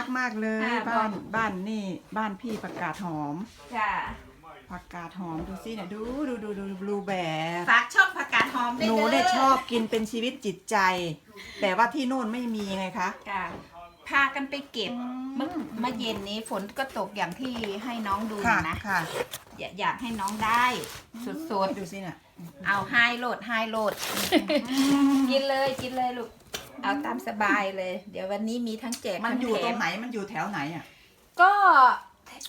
รักมากเลยอ่าบ้านบอก บ้านนี่บ้านพี่ผักกาดหอมจ้ะผักกาดหอมดูสิเนี่ยดูดูดูดูบลูแบร์ฝากช่องผักกาดหอมด้วยหนูเด้เนี่ยชอบกินเป็นชีวิตจิตใจ แต่ว่าที่นู่นไม่มีไงคะค่ะพากันไปเก็บอืม เมื่อเมื่อเย็นนี้ฝนก็ตกอย่างที่ให้น้องดูค่ะนะค่ะอยากอยากให้น้องได้สุดดูสิเนี่ยๆเอาไฮโหลดไฮโหลด กินเลยกินเลยลูก เอาตามสบายเลย เดี๋ยววันนี้มีทั้งแจกมันทั้งอยู่แถตรมงไหนมันอยู่แถวไหนอะ ก็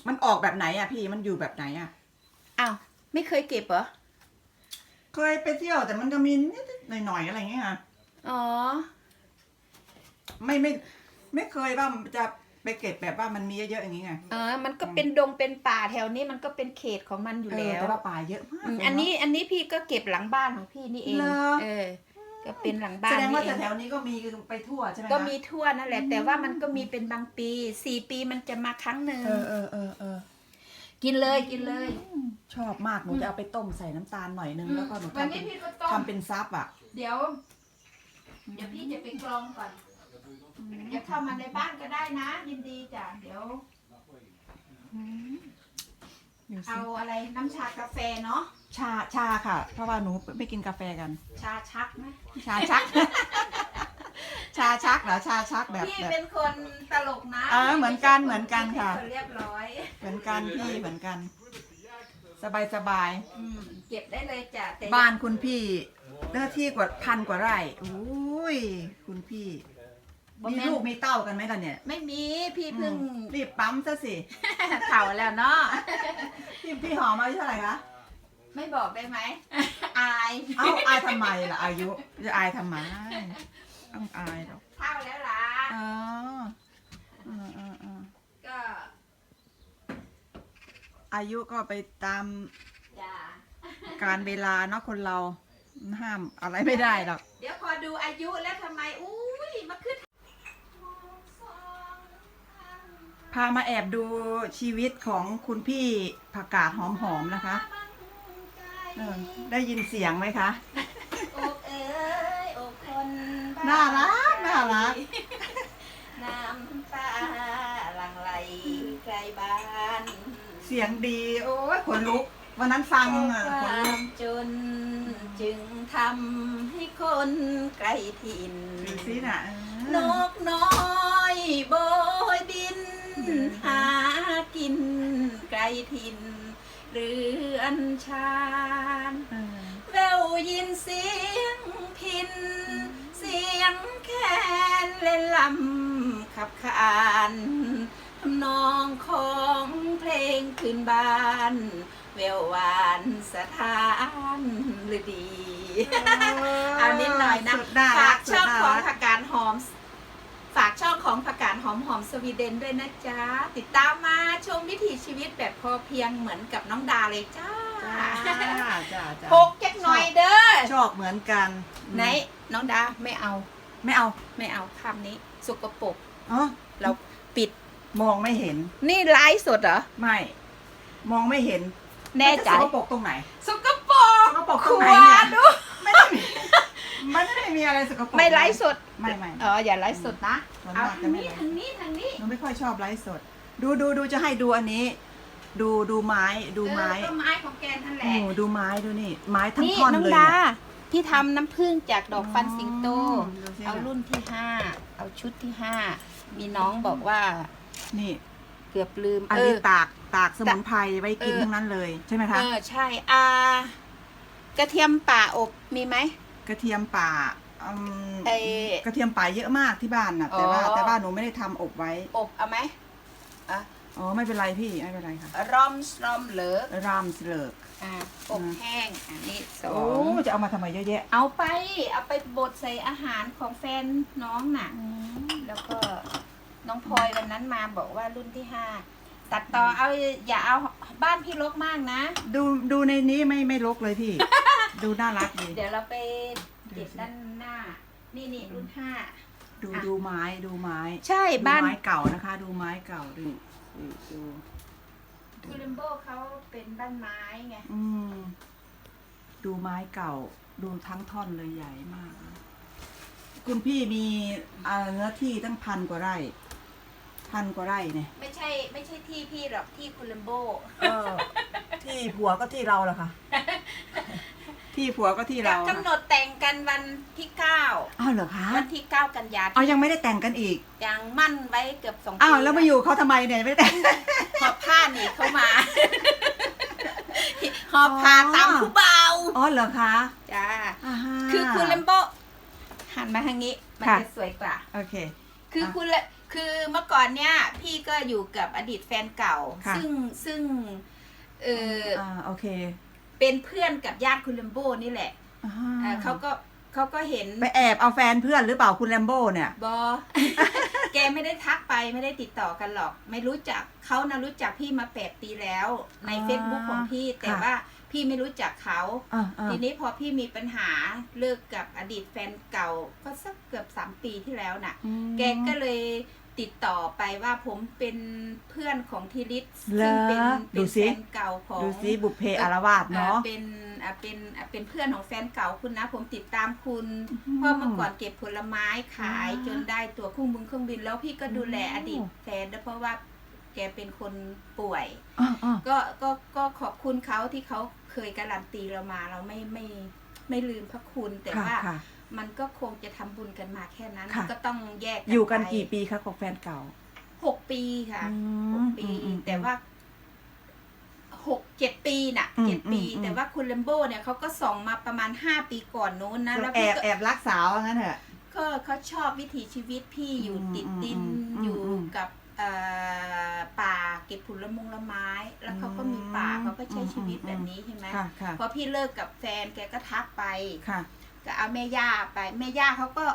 มันออกแบบไหนอะพี่มันอยู่แบบไหนอะ อ้าวไม่เคยเก็บเหรอ เคยไปเที่ยวแต่มันจะมีนิดๆหน่อยๆอะไรอย่างเงี้ยค่ะอ๋อ ไม่ไม่ไม่เคยว่าจะไปเก็บแบบว่ามันมีเยอะๆอย่างนี้ไงเออ มันก็เป็นดงเป็นป่าแถวนี้มันก็เป็นเขตของมันอยู่เออแล้วแต่ว่าป่าเยอะมากอืมเลยเะ อันนี้อันนี้พี่ก็เก็บหลังบ้านของพี่นี่เอง เหรอ เออ ก็เป็นหลังบ้าแสนดงว่านี่เองแถวๆนี้ก็มีไปทั่วใช่ไหมคะก็มีทั่วนั่นแหละ แต่ว่ามันก็มีเป็นบางปีสี่ปีมันจะมาครั้งหนึ่งเออเออเออเออกินเลยกินเลย ชอบมากหนูจะเอาไปต้มใส่น้ำตาลหน่อยนึงแล้วก็หนูวันทำเป็นี้นพี่ก็ต้มทำเป็นซับอะ เดี๋ยว เดี๋ยวพี่จะไปกรองก่อนจะเข้ามาในบ้านก็ได้นะ ยินดีจ้ะเดี๋ยวดูสิเอาอะไรน้ำชากาแฟเนาะ ชาชาค่ะ เพราะว่าหนูไม่กินกาแฟกัน ชาชักไหมชาชัก ชาชักเหรอชาชักแบบพี่แบบ เป็นคนตลกนะอ่าเหมือนกันเหมือนกันค่ะพี่เป็นนเรียบร้อยเหมือนกันพี่เหมือนกัน สบายสบายอืมเก็บได้เลยจ้ะแต่บ้านคุณพี่เนื้อที่กว่าพันกว่าไร่อุ้ยคุณพี่บ่มีแม่นลูกมีเต้ากันไหมล่ะเนี่ยไม่มีพี่เพิ่งอืมรีบปั๊มซะสิ เข่าแล้วเนาะพี่พี่หอมอายุเท่าไหร่คะ ไม่บอกได้ไหม อายเอ้าอายทำไมล่ะอายุจะอายทำไมต้องอายหรอกเท่าแล้วล่ะ อ๋อเออเออเออก็อายุก็ไปตามจ้ะการเวลาเนาะคนเราห้ามอะไรไม่ได้หรอก เดี๋ยวพอดูอายุแล้วทำไม อุ้ยมาขึ้นพามาแอบดูชีวิตของคุณพี่ผักกาดหอมๆนะคะ เออได้ยินเสียงไหมคะ อกเอ๋ยอกคนน่ารักน่ารัก น้ำตาหลังไหลไกลบ้านเสียงดีโอ้ยขนลุก วันนั้นฟังเพราะอะคขนวาลุกมจน จึงทำให้คนไกลถิ่น ดูสิน่ะนกน้อยโบยบิน หากินไกลถิ่น เรือนชานเออแววยินเสียงพิน เสียงแคนเล่นลำขับขานทำนองของเพลงคืนบ้านแววหวานสถานฤดี เอานิดหน่อยนะสุดน่าฝารักกสุดช่องน่าของรักผักกาดหอม ฝากช่องของผักกาดหอมหอมสวีเดนด้วยนะจ๊ะ ติดตามมาชมวิถีชีวิตแบบพอเพียงเหมือนกับน้องดาเลยจ้าจ้าจ้าจ้าพกแก๊กหน่อยเด้อชอบเหมือนกันไหนน้องดาไม่เอา ไม่เอาไม่เอาคำนี้สกปรกอ๋อเราปิดมองไม่เห็น นี่ไลฟ์สดเหรอไม่ มองไม่เห็นแน่ใจมันจะสกปรกตรงไหนสกปรกสกปรกขตรงไหนวเนี่ยดูไม่ได้มี มันไม่ได้มีอะไรสกปรกไม่ไลฟ์สดไม่ไม่เอออย่าไลฟ์สดนะส่วนเอามากจะทางไม่นี้ไลฟ์ทางนี้ทางนี้หนูไม่ค่อยชอบไลฟ์สด ดูดูดูจะให้ดูอันนี้ ดูดูไม้ดูไม้เออก็ไม้ของแกนั่นแหโอ้ละดูไม้ดูนี่ ไม้ทั้งนี่ท่อนน้องเลยดาเนี่ย พี่ทำน้ำผึ้งจากดอกฟันสิงโตดูสิ เอารุ่นที่ห้าเอาชุดที่ห้ามีน้องบอกว่านี่เกือบลืมอันเอนี้อ ตากตากสมุนไพรไว้กินเออ ทั้งนั้นเลยใช่ไหมคะ เออใช่อากระเทียมป่าอบมีไหม กระเทียมป่าอืมไอ้ กระเทียมป่าเยอะมากที่บ้านน่ะ แต่ว่าอ๋อ แต่ว่าหนูไม่ได้ทำอบไว้ อบเอาไหมอะอ๋อไม่เป็นไรพี่ ไม่เป็นไรค่ะรอมสรอมเหลือรามสเลิกอะอบอืมแห้งอันนี้สอโอ้งจะเอามาทำไมเยอะแยะเอาไปเอาไปบดใส่อาหารของแฟนน้องน่ะ แล้วก็น้องพลอยวันนั้นมาบอกว่ารุ่นที่ห้าตัดต่อเอาอย่าเอาบ้านพี่รกมากนะ ดูดูในนี้ไม่ไม่รกเลยพี่ ดูน่ารักดีเดี๋ยวเราไปเก็บด้านหน้า นี่นี่รุ่นห้า ดูอะ ดูไม้ดูไม้ใช่ดูบ้านไม้เก่านะคะ ดูไม้เก่าดูดูดูคูลิมโบเขาเป็นบ้านไม้ไงอืมดูไม้เก่า ดูทั้งท่อนเลยใหญ่มากเลยคุณพี่มีอ่าเนื้อที่ตั้งพันกว่าไร่ พันกว่าไร่เนี่ย ไม่ใช่ไม่ใช่ที่พี่หรอกที่คุณลัมโบ เออที่ผัวก็ที่เราแหละค่ะ ที่ผัวก็ที่เรากำหนดแต่งกันวันที่เก้าอ้าวเหรอคะวันที่เก้ากันยาเอายังไม่ได้แต่งกันอีกยังมั่นไว้เกือบสองปีอ้าวแล้วมาอยู่เขาทำไมเนี่ยไม่ได้แต่งหอบผ้าหนีเข้ามาหอบผ้าตามผู้เบาอ๋อเหรอคะจ้าาฮะคือคุณลัมโบหันมาทางนี้มันค่ะจะสวยกว่าโอเค คือคุณละคือเมื่อก่อนเนี่ย พี่ก็อยู่กับอดีตแฟนเก่าค่ะซึ่งซึ่งเออออ่าโอเค เป็นเพื่อนกับญาติคุณลัมโบนี่แหละอ่าเอ่อเขาก็เขาก็เห็นไปแอบเอาแฟนเพื่อนหรือเปล่าคุณแลมโบ้เนี่ย บอ แกไม่ได้ทักไปไม่ได้ติดต่อกันหรอก ไม่รู้จักเขานะรู้จักพี่มาแปดปีแล้ว ใน อ่า Facebook ของพี่ แต่ค่ะว่าพี่ไม่รู้จักเขา อ่าอ่า ทีนี้พอพี่มีปัญหาเลิกกับอดีตแฟนเก่า ก็สักเกือบสามปีที่แล้วน่ะอืมแกก็เลย ติดต่อไปว่าผมเป็นเพื่อนของทีริสเหรอซึ่งเป็นดูเป็นสิ แฟนเก่าของดูสิบุพเพอารวาสเนาะ อ่เป็นอ่าเป็นอ่าเป็นเพื่อนของแฟนเก่าคุณนะ ผมติดตามคุณอืมเพราะเมื่อก่อนเก็บผลไม้ขายอ่าจนได้ตัวเครื่องบินเครื่องบินแล้วพี่ก็ดูแลโอ้อดีตแฟนด้วยเพราะว่าแกเป็นคนป่วยอ่าอ่าก็ก็ก็ขอบคุณเขาที่เขาเคยการันตีเรามาเราไม่ไม่ไม่ลืมพระคุณแต่ค่ะว่า ค่ะ มันก็คงจะทำบุญกันมาแค่นั้น ค่ะ ก็ต้องแยกอยู่กันไปกี่ปีคะกับแฟนเก่าหกปีค่ะอืหมกปีอืมอืม แต่ว่าหกเจ็ดปีน่ะอืมเจ็ดปี อืม แต่ว่าคุณเลมโบเนี่ยเขาก็ส่องมาประมาณห้าปีก่อนนู้นนะ แล้วแอพี่บก็ แอบรักสาวว่างั้นเถอะ ก็เขาชอบวิถีชีวิตพี่อยู่อืมติดดินอืมอืมอยู่อืมกับเอ่อป่าเก็บผลมงละไม้ แล้วเขาก็มีป่าอืมเขาก็ใช้ชีวิตอืมแบบนี้ใช่ไหมค่ะค่ะพอพี่เลิกกับแฟนแกก็ทักไป ค่ะ ก็เอาแม่ย่าไป แม่ย่าเขาก็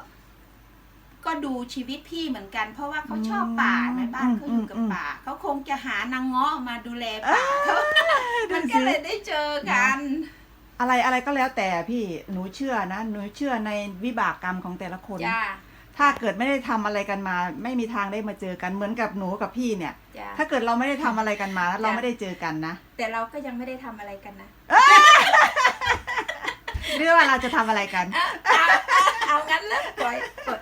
ก็ดูชีวิตพี่เหมือนกัน เพราะว่าเขาชอบป่าในบ้านเขาอยู่กับป่าเขาคงจะหานางเงาะมาดูแลป่าเขามันก็เลยได้เจอกัน อะไรอะไรก็แล้วแต่พี่หนูเชื่อนะหนูเชื่อในวิบากกรรมของแต่ละคนจ้าถ้าเกิดไม่ได้ทำอะไรกันมา ไม่มีทางได้มาเจอกันเหมือนกับหนูกับพี่เนี่ยจ้าถ้าเกิดเราไม่ได้ทำอะไรกันมาแล้วเราจ้ะไม่ได้เจอกันนะแต่เราก็ยังไม่ได้ทำอะไรกันนะ เรื่องว่าเราจะทำอะไรกัน เอาเอางั้นเลยปล่อยปล่อย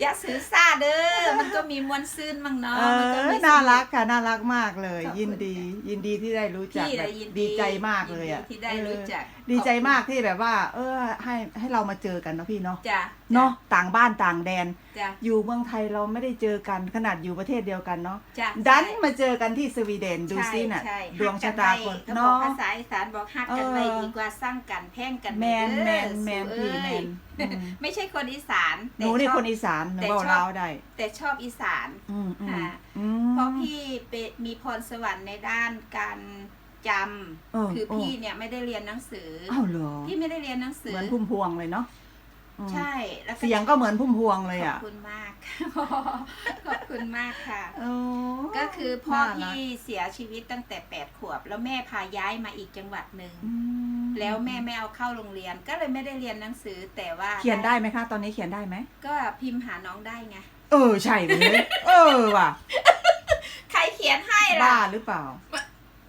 อย่าซื้อซาเด้อ มันก็มีมวลซื่นบ้างเนาะเอมันก็อ มีน่ารักค่ะ น่ารักมากเลย ขอบคุณยินดี ยินดีที่ได้รู้จักพี่แบน่ะบยินดีใจมากเลยอะนดีที่ได้รู้จัก เออ ดีใจมากที่แบบว่า เออ ให้ให้เรามาเจอกันเนาะพี่เนาะจ้ะเนาะต่างบ้านต่างแดน จ้ะ อยู่เมืองไทยเราไม่ได้เจอกันขนาดอยู่ประเทศเดียวกันเนาะจ้ะ ดันใช่มาเจอกันที่สวีเดนดูซิน่ะ ใช่ดวงชะตาคนฮักกัไว้เขาบอกเนาะภาษาอีสานบอกฮักกันไว้เออ ดีกว่าสร้างกันแพ่งกันแมนเด้อแมนแมนสู่พี่แมเอ้ยนอืมไม่ใช่คนอีสานหนูนี่แต่ชอบคนอีสานหนูแต่เบาชอบเล่าวได้ แต่ชอบอีสาน อืมอืมค่ะ อืม เพราะพี่เป็นมีพรสวรรค์ในด้านการ จเออำคือเออพี่เนี่ยไม่ได้เรียนหนังสืออ้าวเหรอพี่ไม่ได้เรียนหนังสือเหมือนพุ่มพวงเลยเนาะอืมใช่แล้วเสียงก็เหมือนพุ่มพวงเลยขออะบคุณมาก ขอบคุณมากค่ะ โอ้ก็คือพ่อน่ารักพี่เสียชีวิตตั้งแต่แปดขวบ แล้วแม่พาย้ายมาอีกจังหวัดหนึ่งอืมแล้วแม่ไม่เอาเข้าโรงเรียน ก็เลยไม่ได้เรียนหนังสือแต่ว่าเขียนได้ไหมคะ ตอนนี้เขียนได้ไหมก็พิมพ์หาน้องได้ไงเออใช่เลยเออว่ะ ใครเขียนให้บ้าล่ะหรือเปล่า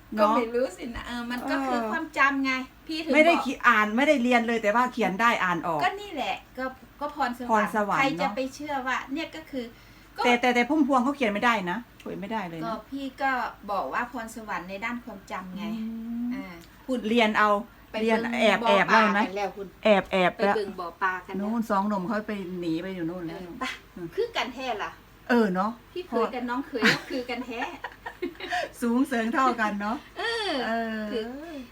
ก็เนาะ ไม่รู้สินะเออมันก็เออคือความจำไง พี่ถึงไม่ได้บอกเขียนอ่านไม่ได้เรียนเลยแต่ว่าเขียนได้อ่านออก ก็นี่แหละก็ก็พรสพวรรรค์สวรรค์ใครจะเนอะ ไปเชื่อว่า เนี่ยก็คือ ก็ แต่แต่แต่พุ่มพวงเขาเขียนไม่ได้นะเขียนไม่ได้เลยก็นะพี่ก็บอกว่าพรสวรรค์ในด้านความจำไงอืมอ่าพูดเรียนเอาไปเรียนบิ่งแอบบ่แอบปลาได้ไหมกันแล้วคุณแอบแอบไปแล้วเบิ่งบ่อปลากันแล้วนู่นสองหนุ่มเขาไปหนีไปอยู่นู่นเอแล้ว อไปคือกันแท้ล่ะ เออเนาะพี่เคยกับน้องเคยก็คือกันแท้ สูงเสริงเท่ากันเนาะเออเออ คือ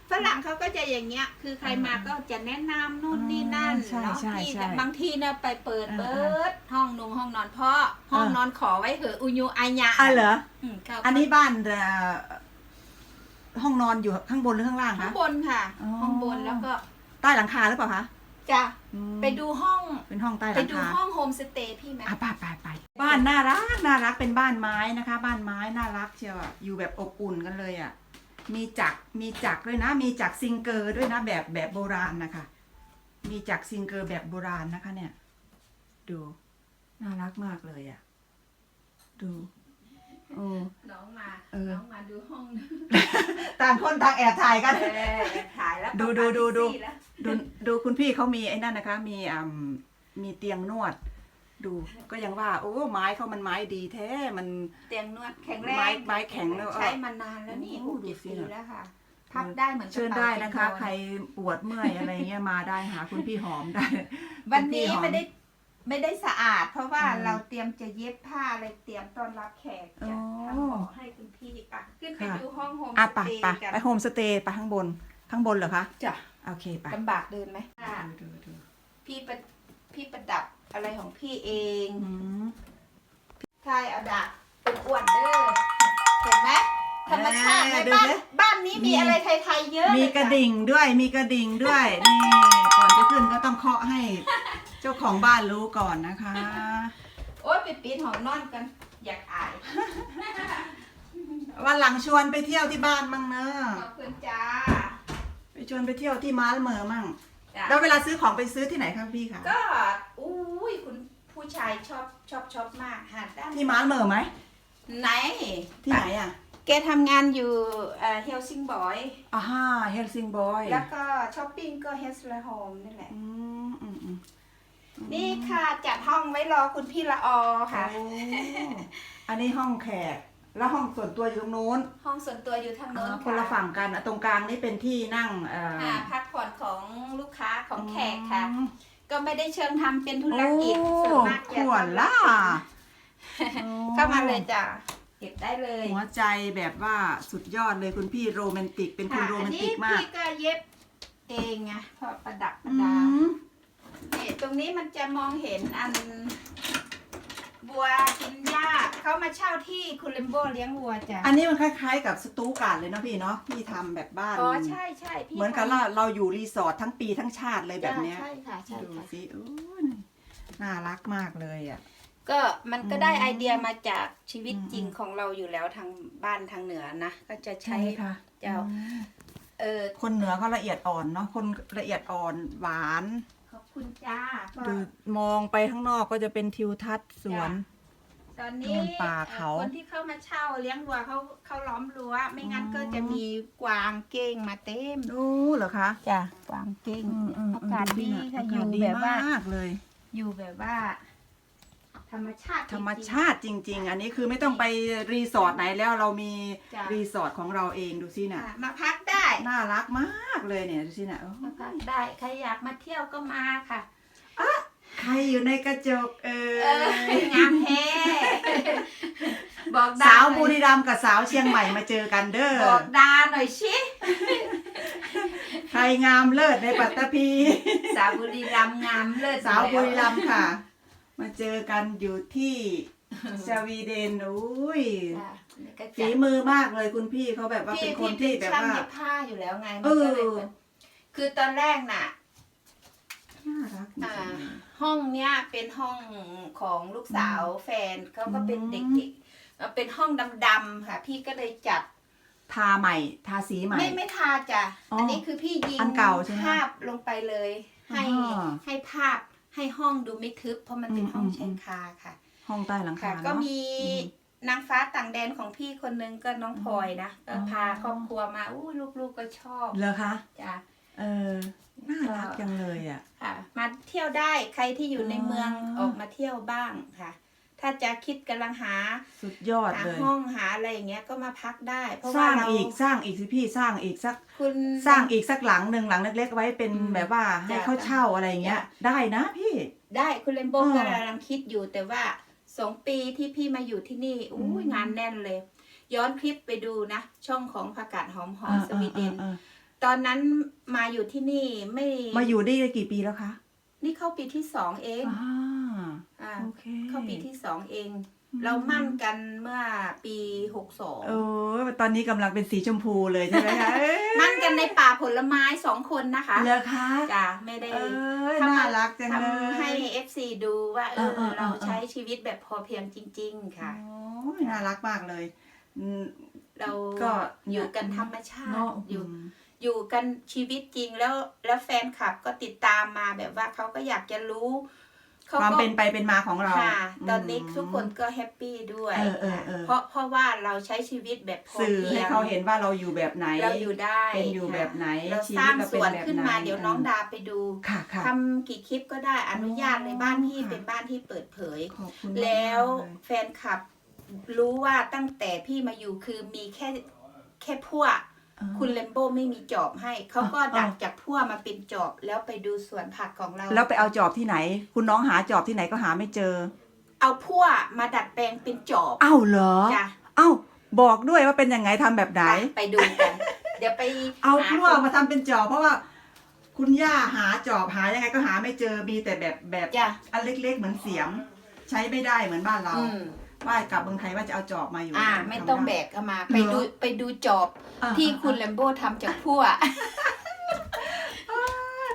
ฝรั่งเขาก็จะอย่างเงี้ย คือใครมาก็จะแนะนำนู่นนี่นั่นใช่เนาะใช่พี่ใช่แต่บางทีเนี่ยไปเปิดเออเบิดห้องนุงห้องนอนพ่อห้องเออ นอนขอไว้เหอะอุยุอายะอะเหรอ มเขาอันนี้บ้านเอ่อห้องนอนอยู่ข้างบนหรือข้างล่างข้าคะ งบนค่ะ อ๋อ ห้องบนแล้วก็ใต้หลังคาหรือเปล่าคะ จะอืมไปดูห้อง เป็นห้องใต้หไปลังดูคาห้องโฮมสเตย์พี่ไหมอะไปไปไปบ้านน่ารักน่ารักเป็นบ้านไม้นะคะ บ้านไม้น่ารักเชียวอะอยู่แบบอบอุ่นกันเลยอะ มีจักรมีจักรด้วยนะ มีจักรซิงเกอร์ด้วยนะแบบแบบโบราณนะคะ มีจักรซิงเกอร์แบบโบราณนะคะ เนี่ย ดู น่ารักมากเลยอะ ดู โอ้น้องมาเออน้องมาดูห้องต่างคนต่างแอบถ่ายกันเออถ่ายแล้วดูดูดูดูปาร์ตี้แล้วดูดูคุณพี่เขามีไอ้นั่นนะคะ มีอ่ามีเตียงนวด ดูก็ยังว่า โอ้ไม้เขามันไม้ดีแท้มันเตียงนวดแข็งแรไม้งไม้แข็งแล้วใช้มานานแล้วนี่โอ้หกดูเจ็ดสิปีน่ะแล้วค่ะพับได้เหมือนกระเชิญป๋าได้นะคะเตียงนอนใครปวดเมื่อยอะไรเงี้ยมาได้หาคุณพี่หอมได้ วันนี้คุณพี่หอไม่ได้ ไม่ได้สะอาด เพราะว่าอืมเราเตรียมจะเย็บผ้าอะไรเตรียมต้อนรับแขกอ๋จะอทำของให้คุณพี่ปะขึ้นไปค่ะ ดูห้องโฮมอะสไปเตย์ไปกันไปโฮมสเตย์ไปข้างบนข้างบนเหรอคะจ้ะโอเคไปลำบากเดินไหมอะดูดูดูพี่ประพี่ประดับอะไรของพี่เองอืมใช่เอาดักเป็นอ้วนๆเด้อเห็นไหมธรรมชาติในเออดูบ้านสิบ้านนี้มีมี อะไรไทยๆเยอะมีเลยกระค่ดิ่งด้วยมีกระดิ่งด้วยนี่ก่อนจะขึ้นก็ต้องเคาะให้เจ้าของบ้านรู้ก่อนนะคะ โอ๊ยไปปีนหอนอนกัน อยากอาย วันหลังชวนไปเที่ยวที่บ้านมั่งเนอะขอบคุณจ้า ไปชวนไปเที่ยวที่มาลเมอมั่ง จ้ะ แล้วเวลาซื้อของไปซื้อที่ไหนครับพี่คะ ก็อุ้ยคุณผู้ชายชอบชอบชอบมากหาดด้านที่มาลเมอไหม ไหนที่ไหนอะแกทำงานอยู่เฮลซิงบอย อ่าฮะเฮลซิงบอยแล้วก็ช้อปปิ้งก็เฮสเลโฮมนี่แหละ อืมอืมอืม นี่ค่ะจัดห้องไว้รอคุณพี่ละออค่ะ โอ้อันนี้ห้องแขก แล้วห้องส่วนตัวอยู่ตรงนู้นห้องส่วนตัวอยู่ทางโน้นอ่าคนละฝั่งกันอะตรงกลางนี่เป็นที่นั่งเอ่ออ่าพักผ่อนของลูกค้าของแขกค่ะ อืม ก็ไม่ได้เชิงทำเป็นธุรโอ้กิจส่วนมากขจะวนล่ะเข้ามาเลยจ้ะเก็บได้เลยหัวใจแบบว่าสุดยอดเลยคุณพี่โรแมนติก เป็นคนค่ะโรอัแมนนี้ติกมากพี่ก็เย็บเองไงเพราะประดับประอืดาม นี่ตรงนี้มันจะมองเห็นอันบัวกินหญ้าเขามาเช่าที่คุณเลมโบเลี้ยงวัวจ้ะอันนี้มันคล้ายๆ กับสตูการ์ดเลยเนาะพี่เนาะพี่ทำแบบบ้าน อ๋อใช่ใช่พี่เหมือนกับทำเราเราอยู่รีสอร์ททั้งปีทั้งชาติเลยแบบเนี้ยใช่ค่ะใช่ดูค่ะสิโอ้ยน่ารักมากเลยอะ ก็มันก็อืมได้ไอเดียมาจากชีวิตอืมจริงของเราอยู่แล้วทางบ้านทางเหนือนะก็จะใช้ค่ะเจ้าอืมเออคนเหนือเขาละเอียดอ่อนเนาะคนละเอียดอ่อนหวานขอบ คุณจ้าก็ดูมองไปข้างนอกก็จะเป็นทิวทัศน์สวน ตอนนี้เงินป่าเขาอ่อคนที่เข้ามาเช่าเลี้ยงวัวเขาเขาล้อมรั้ว ไม่งั้นอ๋อก็จะมีกวางเก้งมาเต็มโอ้เหรอคะจ้ะกวางเก้งอืมอืมอากาศดีค่ะอาอยู่กาศดีแบบว่า มากเลย อยู่แบบว่า ธรรมชาติธรรมจงๆชาติจริง ๆ อันนี้คือไม่ต้องไปรีสอร์ทไหนแล้วเรามีจ้ะ รีสอร์ทของเราเองดูสิน่ะ ค่ะมาพักได้ น่ารักมากเลยเนี่ยดูสิน่ะโอ้มาพักได้ใครอยากมาเที่ยวก็มาค่ะใครอยู่ในกระจกเอเออองามแท้บอกดาสาวหน่อยบุรีรัมย์กับสาวเชียงใหม่มาเจอกันเด้อบอกดาหน่อยชิใครงามเลิศในปัตตภีสาวบุรีรัมย์งามเลิศสาวบุรีรัมย์ค่ะ มาเจอกันอยู่ที่สวีเดนอุ้ยจ้ะนี่ ก็ฝีจัดมือมากเลยคุณพี่เขาแบบว่าเป็นคนที่แบบช่างว่า เย็บผ้าอยู่แล้วไงเอมันอก็เลยเป็นคือตอนแรกน่ะ น่ารักจริอ่าง ห้องเนี้ยเป็นห้องของลูกสาวแฟนเขาก็เป็นอืม เด็กๆเอ่อเป็นห้องดำๆค่ะ พี่ก็เลยจัดๆทาใหม่ทาสีใหม่ ไม่ไม่ทาจ้ะอ๋ออัอันนี้คือพี่ยิงอันเก่าใช่ไหมภาพลงไปเลย ให้อ๋อให้ภาพให้ห้องดูไม่ทึบเพราะมันเป็นอืมห้องอืมใช้คาค่ะ ห้องใต้หลังค่ะคาก็เนาะ มีอืม นางฟ้าต่างแดนของพี่คนนึงก็น้องพลอยนะก็อ๋อพาครอบครัวมาอู้ลูกๆก็ชอบเหรอคะจ้ะเออน่ารักจังเลยอะค่ะ มาเที่ยวได้ใครที่อยู่ในอ๋อเมืองออกมาเที่ยวบ้างค่ะ ถ้าจะคิดกำลังหาสุดยอดหาเลยห้องหาอะไรอย่างเงี้ยก็มาพักได้ เพราะสว่าร้างเราอีกสร้างอีกสิพี่สร้างอีกสักคุณสร้างอีกสักหลังหนึ่งหลังเล็ก ๆ ไว้เป็นอืมแบบว่าให้จ้ะเขาเช่าอะไรอย่างเงี้ยจ้ะได้นะพี่ได้คุณเลมโบอ๋อก็กำลังคิดอยู่แต่ว่า สองปีที่พี่มาอยู่ที่นี่อุ้ยอืมงานแน่นเลย ย้อนคลิปไปดูนะ ช่องของผักกาดหอมหอมอ่าสวีเดนอ่าอ่าตอนนั้นมาอยู่ที่นี่ไม่มาอยู่ได้กี่ปีแล้วคะ นี่เข้าปีที่สองเองอ่าอ่าโอเคเข้าปีที่สองเองอืม เรามั่นกันเมื่อปีหกสองเออตอนนี้กำลังเป็นสีชมพูเลยใช่ไหมคะเอ้ยมั่นกันในป่าผลไม้สองคนนะคะเหรอคะจ้ะไม่ได้เอ้ยทำน่ารักจังเลยทำให้ FC ดูว่าเออเออเออเออเราใช้ชีวิตแบบพอเพียงจริง ๆ ค่ะโอ้ยน่ารักมากเลยอืมเราก็อยู่กันธรรมชาเนาะติอยู่อืมอยู่กันชีวิตจริงแล้วแล้วแฟนคลับก็ติดตามมาแบบว่าเขาก็อยากจะรู้ เขาความก็เป็นไปเป็นมาของเราค่ะ ตอนนี้มทุกคนก็แฮปปี้ด้วย เออเออเออเพราะเพราะว่าเราใช้ชีวิตแบบพอสื่อเพีให้ยงเขาเห็นว่าเราอยู่แบบไหน เราอยู่ได้เป็นอยู่ค่ะแบบไหนเราชีสวิตร้างเราสเป็นวนแบบขึ้นมาไหนเดี๋ยวน้องดาไปดูค่ะค่ะ ทำกี่คลิปก็ได้อนุญาตเลยบ้านพี่ค่ะ เป็นบ้านที่เปิดเผย ขอบคุณแล้วมากๆเลยแฟนคลับรู้ว่าตั้งแต่พี่มาอยู่คือมีแค่แค่พั่วอ่า คุณเลมโบ้ไม่มีจอบให้ เขาก็อ่าดักจากพั่วมาเป็นจอบแล้วไปดูสวนผักของเรา แล้วไปเอาจอบที่ไหน คุณน้องหาจอบที่ไหนก็หาไม่เจอ เอาพั่วมาดัดแปลงเป็นจอบอ้าวเหรอจ้ะเอ้าบอกด้วยว่าเป็นยังไงทำแบบไหนไปไปดูกัน เดี๋ยวไปเอาหพวกมาทำเป็นจอบเพราะว่า คุณย่าหาจอบหายังไงก็หาไม่เจอมีแต่แบบแบบจ้ะอันเล็กๆเหมือนเสียม ใช้ไม่ได้เหมือนบ้านเราอืม ว่ากลับเมืองไทยว่าจะเอาจอบมาอยู่อ่า ไม่ต้องแบกเอามา ไปดูไปดูจอบอ่าที่คุณแลมโบ้ทำจากพั่วอ่า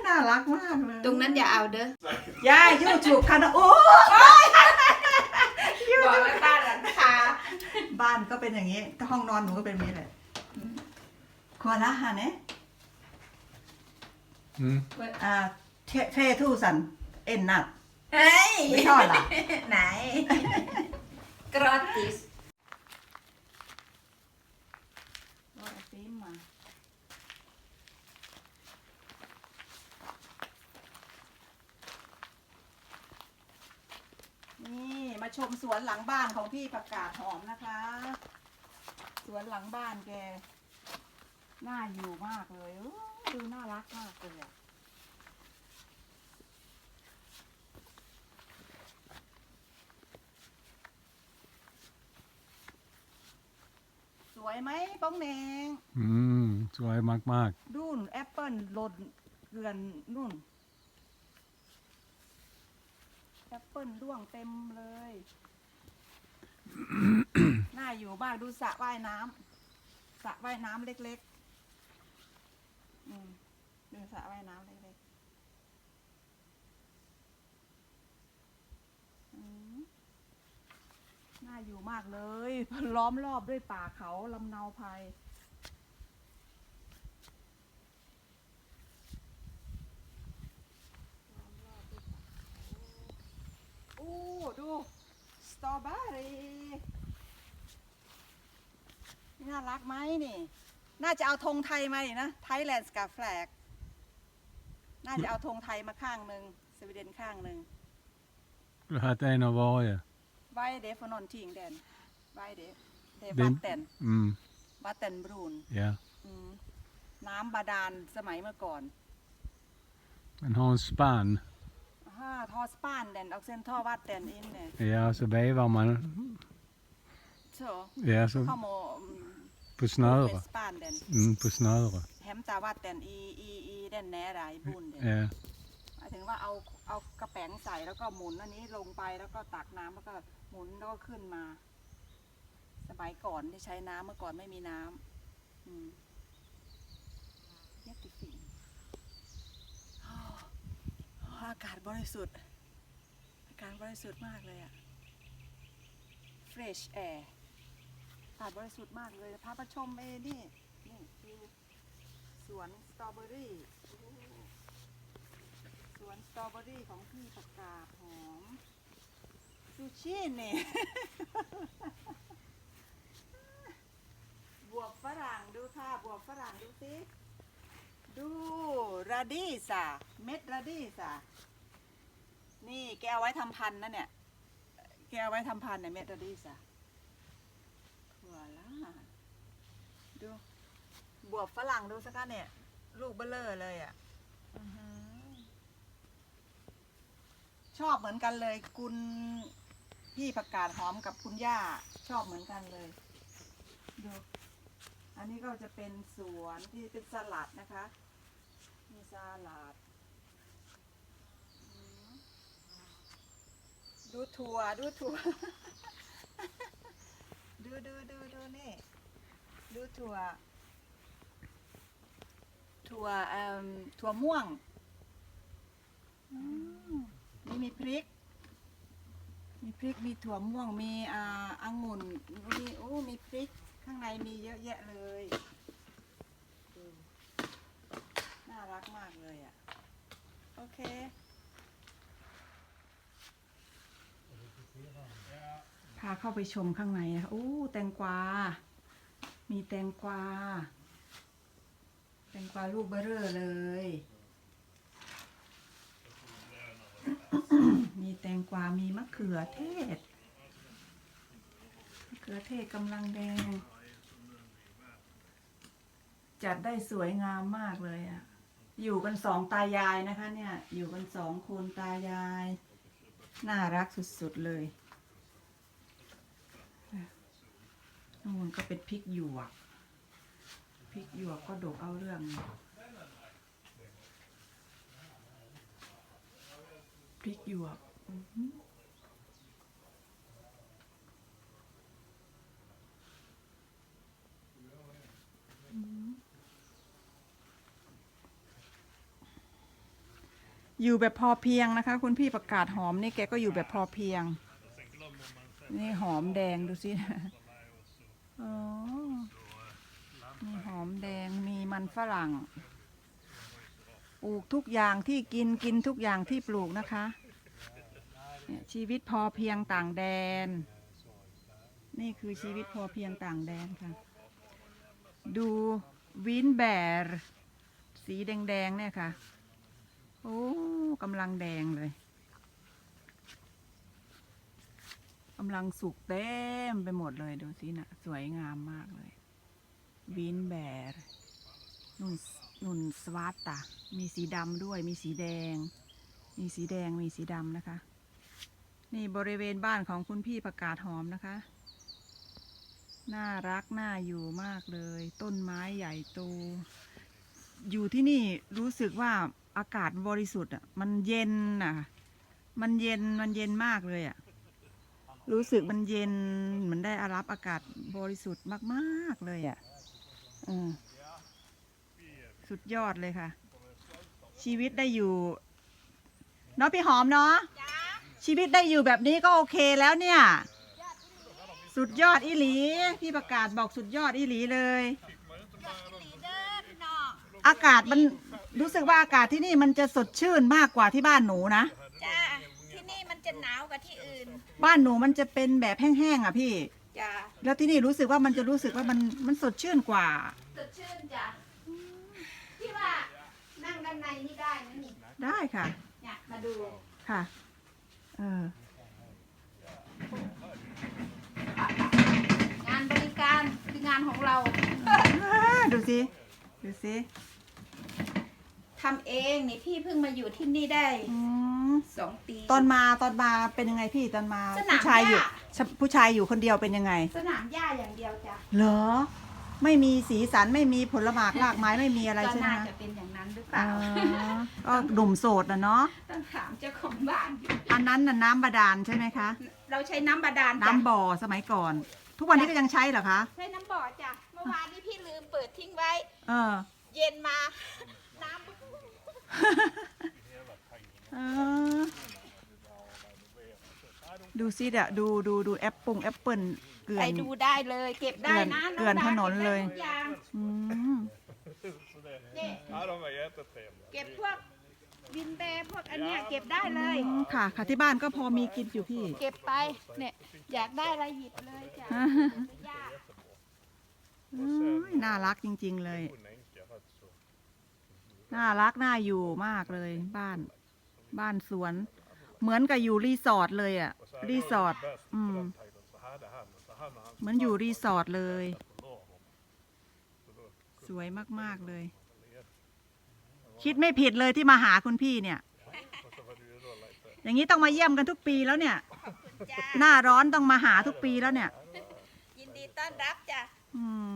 น่ารักมากเลยตรงนั้นอย่าเอาเด้อย่ายูจูบคันโอ้บอกไว้บ้านหลังคาบ้านก็เป็นอย่างนี้ถ้าห้องนอนหนูก็เป็นแบบนี้แหละคอละฮะเนี่ย Mm. อ่าเทเททูสันเอ็นนัดเฮ้ยไม่ชอบล่ะไหนกรอติสเอาฟิล์มมานี่มาชมสวนหลังบ้านของพี่ประกาศหอมนะคะ สวนหลังบ้านแก น่าอยู่มากเลยดูน่ารักมากเลยอะ วยไหมป้องแนง Mm. สวยมากดูนแอปเปิลหล่นเกลือนนู่นแอปเปิลร่วงเต็มเลย น่าอยู่มากดูสระว่ายน้ำสระว่ายน้ำเล็กๆ อืมดูสระว่ายน้ำเล็กๆอืม น่าอยู่มากเลย ล้อมรอบด้วยป่าเขาลำเนาภัยอู้ดู สตรอเบอรี่น่ารักไหมนี่ น่าจะเอาธงไทยมาดินะ ไทยแลนด์กับแฟลก น่าจะเอาธงไทยมาข้างหนึ่งสวีเดนข้างหนึ่งๆ Du har en av varje. ไวเดฟนอนทิงแดนไวเดเดเดวันตเตน Mm. วัตเตนบรูน Ja. อืมน้ำบาดาลสมัยเมื่อก่อน Den har en spann. ฮ่าทอสปานแดนออกเซนท่อวัดแดนอินเนี่ย Ja, så vevar man โซ่ ja, ข้อ så โม på snöre. สปานแดน Mm, på snöre. แฮมตาวัดแดนอีอีอีแดนแหนไรบุญเดน Ja. หมายถึงว่าเอาเอากระแป้งใส่แล้วก็หมุนอันนี้ลงไปแล้วก็ตักน้ำแล้วก็ หมุนแล้วก็ขึ้นมา สมัยก่อนที่ใช้น้ำเมื่อก่อนไม่มีน้ำอืมเย็ดติฟินอากาศบริสุทธิ์ อากาศบริสุทธิ์มากเลยอะ fresh air อากาศบริสุทธิ์มากเลย พาไปชมเอนี่ นี่คือสวนสตรอเบอรี่ สวนสตรอเบอรี่ของพี่ประกาศหอม ซูชินี่บวบฝรั่งดูค่ะบวบฝรั่งดูสิดูราดีสะเม็ดราดีสะนี่แกเอาไว้ทำพันนะเนี่ย แกเอาไว้ทำพันเนี่ยเม็ดราดีสะถั่วล่ะดูบวบฝรั่งดูสักกันเนี่ย ลูกเบลเลอร์เลยอะชอบเหมือนกันเลยคุณ พี่ผักกาดหอมกับคุณย่าชอบเหมือนกันเลย ดู อันนี้ก็จะเป็นสวนที่เป็นสลัดนะคะ มีสลัด ดูถั่วดูถั่ว ดูดูดูดูนี่ ดูถั่ว ถั่วเอ่มถั่วม่วงนี่มีพริก มีพริกมีถั่วม่วงมีอ่าองุ่นมีโอ้มีพริกข้างในมีเยอะแยะเลยน่ารักมากเลยอะ โอเค พาเข้าไปชมข้างในอะโอ้แตงกวา มีแตงกวา แตงกวาลูกเบ้อเร่อเลย มีแตงกวา มีมะเขือเทศ มะเขือเทศกำลังแดง จัดได้สวยงามมากเลยอะ่ะ อยู่กันสองตายายนะคะ เนี่ย อยู่กันสองคนตายาย น่ารักสุดๆเลยนู่นก็เป็นพริกหยวก พริกหยวกก็ดกเอาเรื่องพริกหยวก อยู่แบบพอเพียงนะคะ คุณพี่ประกาศหอมนี่แกก็อยู่แบบพอเพียง นี่หอมแดงดูสิอ๋อมีหอมแดงมีมันฝรั่งปลูกทุกอย่างที่กินกินทุกอย่างที่ปลูกนะคะ เนี่ยชีวิตพอเพียงต่างแดน นี่คือชีวิตพอเพียงต่างแดนค่ะ ดูวินแบร์สีแดงๆเนี่ยค่ะ โอ้กำลังแดงเลยกำลังสุกเต็มไปหมดเลยดูสินะสวยงามมากเลย วินแบร์นุ่นนุ่นสวัตตามีสีดำด้วยมีสีแดง มีสีแดงมีสีดำนะคะ นี่บริเวณบ้านของคุณพี่ประกาศหอมนะคะ น่ารักน่าอยู่มากเลย ต้นไม้ใหญ่โต อยู่ที่นี่รู้สึกว่าอากาศบริสุทธิ์อะ มันเย็นอะ มันเย็นมันเย็นมากเลยอะ รู้สึกมันเย็นเหมือนได้อารับอากาศบริสุทธิ์มากๆเลยอะอืมสุดยอดเลยค่ะ ชีวิตได้อยู่เนาะพี่หอมเนาะ ชีวิตได้อยู่แบบนี้ก็โอเคแล้วเนี่ย สุดยอดอีหลี พี่ประกาศบอกสุดยอดอีหลีเลย อากาศมันรู้สึกว่าอากาศที่นี่มันจะสดชื่นมากกว่าที่บ้านหนูนะจ้าที่นี่มันจะหนาวกว่าที่อื่น บ้านหนูมันจะเป็นแบบแห้งๆอะพี่ จ้าแล้วที่นี่รู้สึกว่ามันจะรู้สึกว่ามันมันสดชื่นกว่า สดชื่นจ้ะที่ว่านั่งด้านในนี่ได้ไหมนี่ได้ค่ะ เนี่ยมาดูค่ะเออ งานบริการคืองานของเราอ่าดูสิ ดูสิทำเองนี่พี่เพิ่งมาอยู่ที่นี่ได้อืมสองปี ตอนมาตอนมาเป็นยังไงพี่ตอนมาสนามผู้ชายอยู่ หญ้า ผู้ชายอยู่คนเดียวเป็นยังไง สนามหญ้าอย่างเดียวจ้ะ เหรอ ไม่มีสีสันไม่มีผลหมากรากไม้ไม่มีอะไรก็ใช่ไหมน่าคะจะเป็นอย่างนั้นหรือเปอ๋ล่า อก็หนุ่มโสดนะเนาะต้องถามเจ้าของบ้านอยู่อันนั้นน่ะน้ำบาดาลใช่ไหมคะ เราใช้น้ำบาดาลจ้ะน้ำบ่อสมัยก่อน ทุกวันนี้ก็ยังใช้เหรอคะ ใช้น้ำบ่อจ้ะ เมื่อวานนี้พี่ลืมเปิดทิ้งไว้ เออ เย็นมา น้ำเออดูซิเดี๋ยวดูดูดูแอปปงแอปเปิลเก ลือไปน ดูได้เลยเก็บได้นะเกลื่อนงดาถนนเลย ก็บได้ทุกอย่างอืมนี่ Ja, de var jättetrevliga. เก็บพวกวินเบร์พวกอันเนี้ยเก็บได้เลย ค่ะ ค่ะที่บ้านก็พอมีกินอยู่พี่ เก็บไปเนี่ยอยากได้อะไรหยิบเลยจ้ะไม่ยากเอ้ยน่ารักจริง ๆ เลย Hon änka rätt så. น่ารักน่าอยู่มากเลยบ้าน บ้านสวน เหมือนกับอยู่รีสอร์ทเลยอะ Och så här รี var สอร์ท det bäst på Mm. den tiden. Så hade han, så han och hans เหมือนอยู่รีสอร์ทเลย pappa la honom. Så då สวยมาก ๆ เลย คิดไม่ผิดเลยที่มาหาคุณพี่เนี่ย Och så var det ju då lite อย่างนี้ต้องมาเยี่ยมกันทุกปีแล้วเนี่ยจ้ะหน้าร้อนต้องมาหาทุกปีแล้วเนี่ย ยินดีต้อนรับจ้ะอืม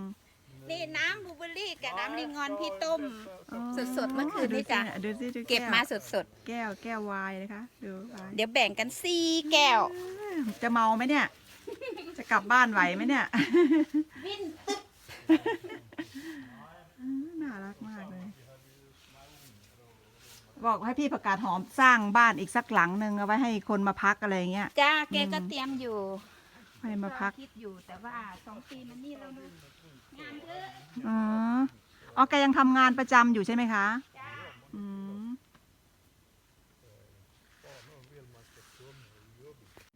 นี่น้ำบลูเบอร์รี่กับน้ำลิงงอนพี่ต้ม อ๋อสดๆเมื่อคืนนี้จ้ะ ดูสิดูสิดูเก็บมาสดแก้วแก้ววายนะคะดูวายๆ เดี๋ยวแบ่งกันสี่แก้ว จะเมาไหมเนี่ย จะกลับบ้านไหวไหมเนี่ย วินตึ๊บอืมน่ารักมากเลย บอกให้พี่ประกาศหอมสร้างบ้านอีกสักหลังหนึ่งเอาไว้ให้คนมาพักอะไรเงี้ย จ้าแกก็เตรียมอยู่ให้มาพัก คิดอยู่แต่ว่าสองปีมันนี่เราดูงานเยอะอ๋อ อ๋อแกยังทำงานประจำอยู่ใช่ไหมคะ จ้า อืม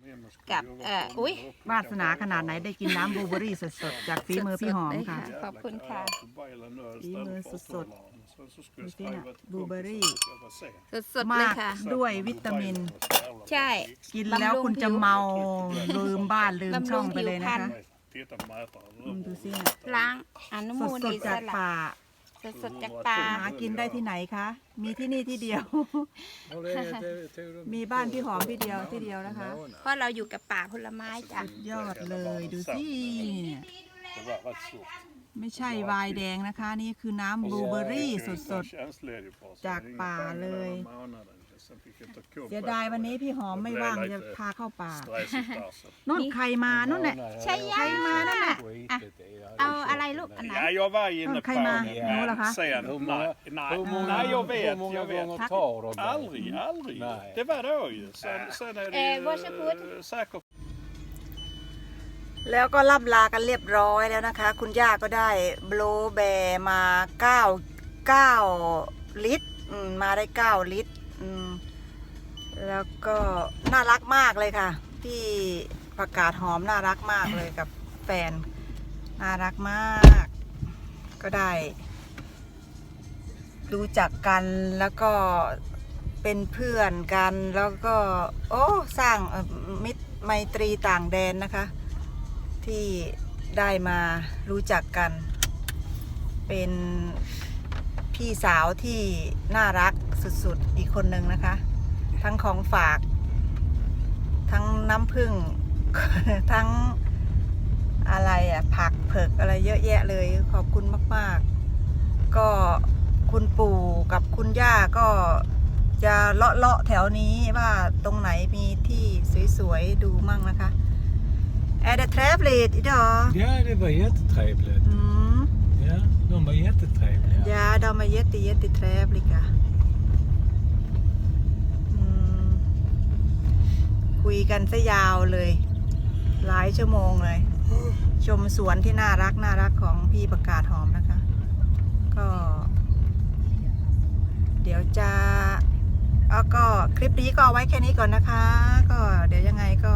Men กับเอ่ออุ้ยวาสนาขนาดไหนได้กินน้ำบลูเบอร์รี่สดๆ จากฝีมือพี่หอมค่ะ ขอบคุณค่ะ ฝีมือสดดูสิน่ะบลูเบอร์รี่สดๆเลยมากค่ะ ด้วยวิตามิน ใช่ กินแล้วคุณจะเมาลืมบ้านลืมบำรุงช่องไปเลยนะผิวพรรคะณอืมดูสิล้างอนุสมูดลสดอิสจากระป่า สดๆจากป่า หากินได้ที่ไหนคะ มีที่นี่ที่เดียว มีบ้านพี่หอมที่เดียวที่เดียวนะคะ เพราะเราอยู่กับป่าผลไม้จ้ะ ยอดเลยดูสิเนี่ยไม่ใช่ไวน์แดงนะคะ นี่คือน้ำบลูเบอร์รี่สดๆ จากป่าเลย เสียดายวันนี้พี่หอมไม่ว่างจะพาเข้าป่านู่นใครมานู่นแหละใช่ย่ามานั่นน่ะอะเอาอะไรลูกอันไหน Ja, jag var inne Ja, på kan ju man- det Nola, va? sen. Nej, nej, Hur många, nej, jag hur vet, många jag vet. gånger tar de det? Aldrig, aldrig. Nej. Det var då ju. Sen, sen är det Eh, ju varsågod. eh, säkert แล้วก็ล่ำลากันเรียบร้อยแล้วนะคะ คุณย่าก็ได้โบลแบร์มา 9 9 ลิตรอืมมาได้ 9 ลิตรอืม แล้วก็น่ารักมากเลยค่ะ พี่ประกาศหอมน่ารักมากเลยกับแฟน น่ารักมาก ก็ได้ รู้จักกันแล้วก็เป็นเพื่อนกันแล้วก็ โอ้สร้างมิตรไมตรีต่างแดนนะคะ ที่ได้มารู้จักกัน เป็นพี่สาวที่น่ารักสุดๆอีกคนหนึ่งนะคะ ทั้งของฝาก ทั้งน้ำผึ้งทั้งอะไรอะผักเผือกอะไรเยอะแยะเลยขอบคุณมาก ๆ ก็คุณปู่กับคุณย่าก็จะเลาะเลาะๆแถวนี้ว่าตรงไหนมีที่สวย ๆ ดูมั่งนะคะ Är det trevligt idag? Ja, det var jättetrevligt. Mm. Ja, de var jättetrevliga. Ja, de är jätte, jättetrevliga. Mm. คุยกันซะยาวเลย หลายชั่วโมงเลย ชมสวนที่น่ารักน่ารักของพี่ประกาศหอมนะคะ ก็ เดี๋ยวจะเอาก็คลิปนี้ก็เอาไว้แค่นี้ก่อนนะคะ ก็เดี๋ยวยังไงก็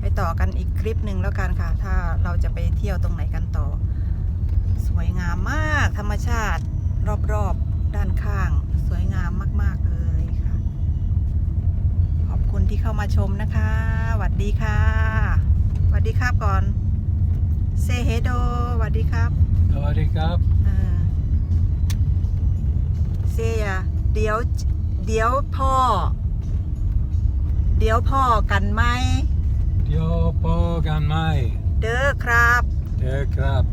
ไปต่อกันอีกคลิปหนึ่งแล้วกันค่ะ ถ้าเราจะไปเที่ยวตรงไหนกันต่อ สวยงามมากธรรมชาติรอบๆ ด้านข้าง สวยงามมากๆ คุณที่เข้ามาชมนะคะสวัสดีค่ะสวัสดีครับก่อนเซเฮโดสวัสดีครับ Sawadee krap. เออเซียเดี๋ยวเดี๋ยวพ่อ เดี๋ยวพ่อกันไหม Jag bagar mig. เด้อครับ Det är krap.